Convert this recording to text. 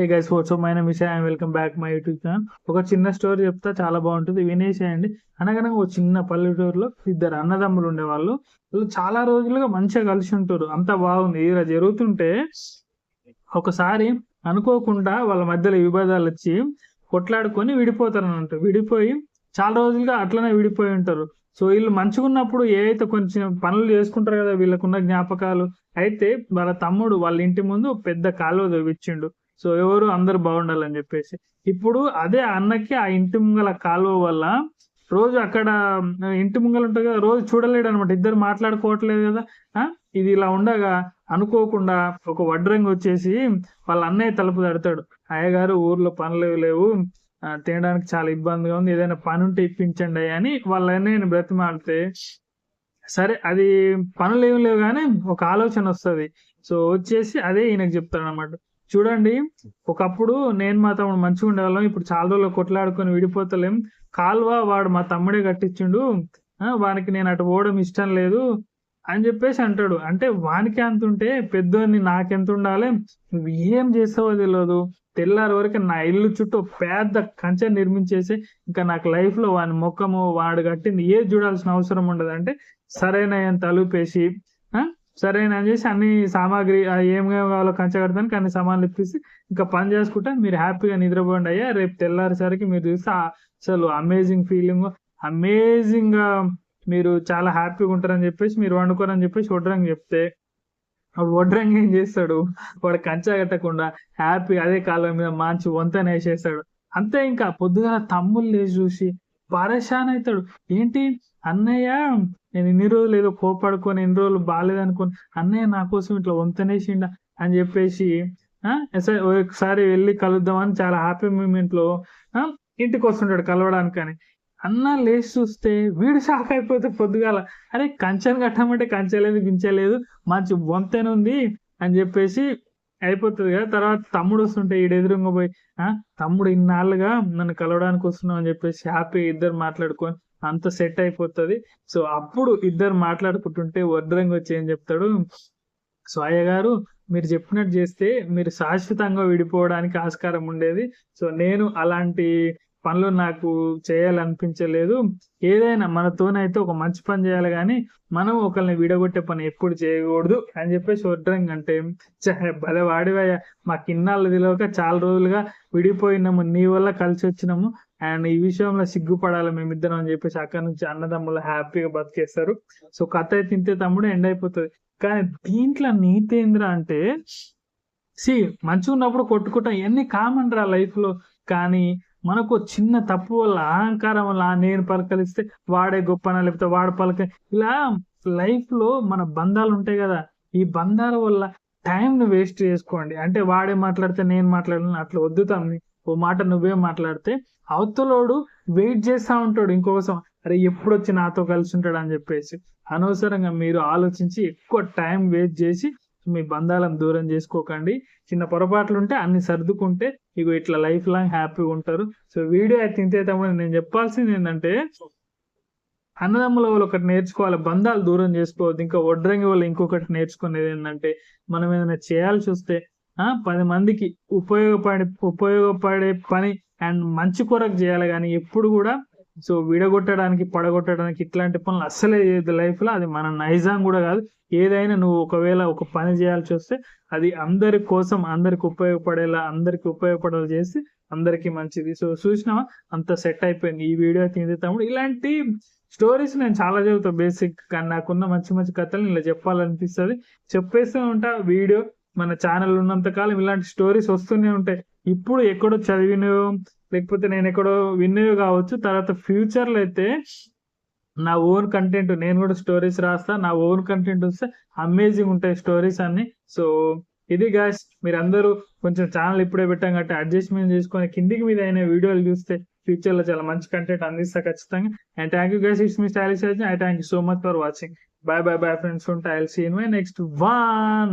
ఏ guys what's మైన విషయ and welcome back my YouTube channel ఒక చిన్న స్టోరీ చెప్తా చాలా బాగుంటుంది. వినేసేయండి. అనగనగా ఒక చిన్న పల్లెటూరులో ఇద్దరు అన్నదమ్ములు ఉండేవాళ్ళు. వాళ్ళు చాలా రోజులుగా మంచిగా కలిసి ఉంటారు. అంత బాగుంది. ఇలా జరుగుతుంటే ఒకసారి అనుకోకుండా వాళ్ళ మధ్యలో విభేదాలు వచ్చి కొట్లాడుకొని విడిపోతారు అన్నట్టు విడిపోయి చాలా రోజులుగా అట్లనే విడిపోయి ఉంటారు. సో వీళ్ళు మంచిగా ఉన్నప్పుడు ఏదైతే కొంచెం పనులు చేసుకుంటారు కదా వీళ్ళకున్న జ్ఞాపకాలు. అయితే వాళ్ళ తమ్ముడు వాళ్ళ ఇంటి ముందు పెద్ద కాలువ తవ్విచ్చిండు. సో ఎవరు అందరు బాగుండాలని చెప్పేసి. ఇప్పుడు అదే అన్నకి ఆ ఇంటి ముంగల కాలువ వల్ల రోజు అక్కడ ఇంటి ముంగల ఉంటుంది కదా రోజు చూడలేడు అనమాట ఇద్దరు మాట్లాడుకోవట్లేదు కదా. ఆ, ఇది ఇలా ఉండగా అనుకోకుండా ఒక వడ్రంగి వచ్చేసి వాళ్ళ అన్నయ్య తలుపు తడతాడు. అయ్యగారు ఊర్లో పనులు లేవు. తినడానికి చాలా ఇబ్బందిగా ఉంది. ఏదైనా పని ఉంటే ఇప్పించండి అయ్యా అని వాళ్ళ అన్నయ్యని బ్రతిమాడితే సరే అది పనులు ఏమి లేవు కానీ ఒక ఆలోచన వస్తుంది. సో వచ్చేసి అదే ఈయనకు చెప్తాడు అనమాట చూడండి ఒకప్పుడు నేను మా తమ్ముడు మంచిగా ఉండేవాళ్ళం. ఇప్పుడు చాలా రోజులు కొట్లాడుకొని విడిపోతలేం. కాల్వ వాడు మా తమ్ముడే కట్టించిండు. వానికి నేను అటు పోవడం ఇష్టం లేదు అని చెప్పేసి అంటాడు. అంటే వానికి అంత ఉంటే పెద్దోని నాకెంత ఉండాలి? నువ్వు ఏం చేస్తావో తెలియదు తెల్లారి వరకు నా ఇల్లు చుట్టూ పెద్ద కంచె నిర్మించేసి ఇంకా నాకు లైఫ్లో వాని ముఖము వాడు కట్టింది ఏది చూడాల్సిన అవసరం ఉండదు. అంటే సరైన తలుపేసి సరే నేను అని చేసి అన్ని సామాగ్రి ఏం కావాలో కంచె కడతానికి అన్ని సామాన్లు ఇప్పిసి ఇంకా పని చేసుకుంటే మీరు హ్యాపీగా నిద్రపోండి అయ్యా. రేపు తెల్లారేసరికి మీరు చూస్తే అసలు అమేజింగ్ ఫీలింగ్ అమేజింగ్గా మీరు చాలా హ్యాపీగా ఉంటారని చెప్పేసి మీరు వండుకోరని చెప్పేసి వడ్రంగి చెప్తే వడ్రంగి ఏం చేస్తాడు? వాడు కంచె కట్టకుండా హ్యాపీ అదే కాలం మీద మంచి వంతెన వేసేస్తాడు. అంతే ఇంకా పొద్దుగా తమ్ముళ్ళు లేచి చూసి పరేషాన్ అవుతాడు. ఏంటి? అన్నయ్య నేను ఇన్ని రోజులు ఏదో కోపడుకొని ఎన్ని రోజులు బాగాలేదనుకోని అన్నయ్య నా కోసం ఇట్లా వంతనేసిండ అని చెప్పేసి ఆ, సరే ఒకసారి వెళ్ళి కలుద్దామని చాలా హ్యాపీ మూమెంట్లో ఇంటికి వస్తుంటాడు కలవడానికి అని. అన్న లేచి చూస్తే వీడు షాక్ అయిపోతే పొద్దుగాల అరే కంచెను కట్టమంటే కంచె గించలేదు లేదు మంచి వంతెన ఉంది అని చెప్పేసి అయిపోతుంది కదా. తర్వాత తమ్ముడు వస్తుంటే ఈడు ఎదురుగా పోయి ఆ తమ్ముడు ఇన్నాళ్ళుగా నన్ను కలవడానికి వస్తున్నావు అని చెప్పేసి హ్యాపీ ఇద్దరు మాట్లాడుకొని అంత సెట్ అయిపోతుంది. సో అప్పుడు ఇద్దరు మాట్లాడుకుంటుంటే వడ్రంగి వచ్చి ఏం చెప్తాడు? సో అయ్య గారు మీరు చెప్పినట్టు చేస్తే మీరు శాశ్వతంగా విడిపోవడానికి ఆస్కారం ఉండేది. సో నేను అలాంటి పనులు నాకు చేయాలనిపించలేదు. ఏదైనా మనతోనైతే ఒక మంచి పని చేయాలి కానీ మనం ఒకరిని విడగొట్టే పని ఎప్పుడు చేయకూడదు అని చెప్పేసి వడ్రంగ్ అంటే భలే వాడివయ్య. మాకు కిన్నాళ్ళు తెలియక చాలా రోజులుగా విడిపోయినాము. నీ వల్ల కలిసి వచ్చినాము. అండ్ ఈ విషయంలో సిగ్గుపడాలి మేమిద్దరం అని చెప్పేసి అక్కడ నుంచి అన్నదమ్ములు హ్యాపీగా బతికేస్తారు. సో కథ అయితే తింటే తమ్ముడు ఎండ్ అయిపోతుంది. కానీ దీంట్లో నీతేంద్ర అంటే సి మంచిగా ఉన్నప్పుడు కొట్టుకుంటాం. ఇవన్నీ కామన్ రా లైఫ్లో కానీ మనకు చిన్న తప్పు వల్ల అహంకారం వల్ల నేను పలకలిస్తే వాడే గొప్పనా లేకపోతే వాడు పలక ఇలా లైఫ్లో మన బంధాలు ఉంటాయి కదా. ఈ బంధాల వల్ల టైంను వేస్ట్ చేసుకోండి. అంటే వాడే మాట్లాడితే నేను మాట్లాడను అట్లా వద్దు తమ్మి. ఓ మాట నువ్వే మాట్లాడితే అవతలోడు వెయిట్ చేస్తా ఉంటాడు ఇంకోసం అరే ఎప్పుడు వచ్చి నాతో కలిసి ఉంటాడు అని చెప్పేసి. అనవసరంగా మీరు ఆలోచించి ఎక్కువ టైం వేస్ట్ చేసి మీ బంధాలను దూరం చేసుకోకండి. చిన్న పొరపాట్లు ఉంటే అన్ని సర్దుకుంటే ఇగో ఇట్లా లైఫ్ లాంగ్ హ్యాపీగా ఉంటారు. సో వీడియో అయితే ఇంతే తమ్ముడు. నేను చెప్పాల్సింది ఏంటంటే అన్నదమ్ముల వాళ్ళు ఒకటి నేర్చుకోవాలి బంధాలు దూరం చేసుకోవద్దు. ఇంకా వడ్రంగి వాళ్ళు ఇంకొకటి నేర్చుకునేది ఏంటంటే మనం ఏదైనా చేయాల్సి వస్తే ఆ పది మందికి ఉపయోగపడే ఉపయోగపడే పని అండ్ మంచి కొరకు చేయాలి. కానీ ఎప్పుడు కూడా సో విడగొట్టడానికి పడగొట్టడానికి ఇట్లాంటి పనులు అస్సలే చేయదు లైఫ్లో. అది మన నైజాం కూడా కాదు. ఏదైనా నువ్వు ఒకవేళ ఒక పని చేయాల్సి వస్తే అది అందరి కోసం అందరికి ఉపయోగపడేలా అందరికి ఉపయోగపడేలా చేసి అందరికి మంచిది. సో చూసినావా? అంత సెట్ అయిపోయింది. ఈ వీడియో తింది తమ్ముడు. ఇలాంటి స్టోరీస్ నేను చాలా చెబుతా బేసిక్ కానీ నాకున్న మంచి మంచి కథలు ఇలా చెప్పాలనిపిస్తుంది. చెప్పేస్తూ ఉంటా. వీడియో మన ఛానల్ ఉన్నంత కాలం ఇలాంటి స్టోరీస్ వస్తూనే ఉంటాయి. ఇప్పుడు ఎక్కడో చదివినవో లేకపోతే నేను ఎక్కడో విన్నయో కావచ్చు తర్వాత ఫ్యూచర్లో అయితే నా ఓన్ కంటెంట్ నేను కూడా స్టోరీస్ రాస్తా నా ఓన్ కంటెంట్ వస్తే అమేజింగ్ ఉంటాయి స్టోరీస్ అన్ని. సో ఇది గాయస్ మీరందరూ కొంచెం ఛానల్ ఇప్పుడే పెట్టాం కాబట్టి అడ్జస్ట్మెంట్ చేసుకొని కిందికి మీద అయిన వీడియోలు చూస్తే ఫ్యూచర్లో చాలా మంచి కంటెంట్ అందిస్తా ఖచ్చితంగా. And thank you guys it's me stylish I thank you so much for watching bye bye bye friends ఉంటాయి I'll seen my next one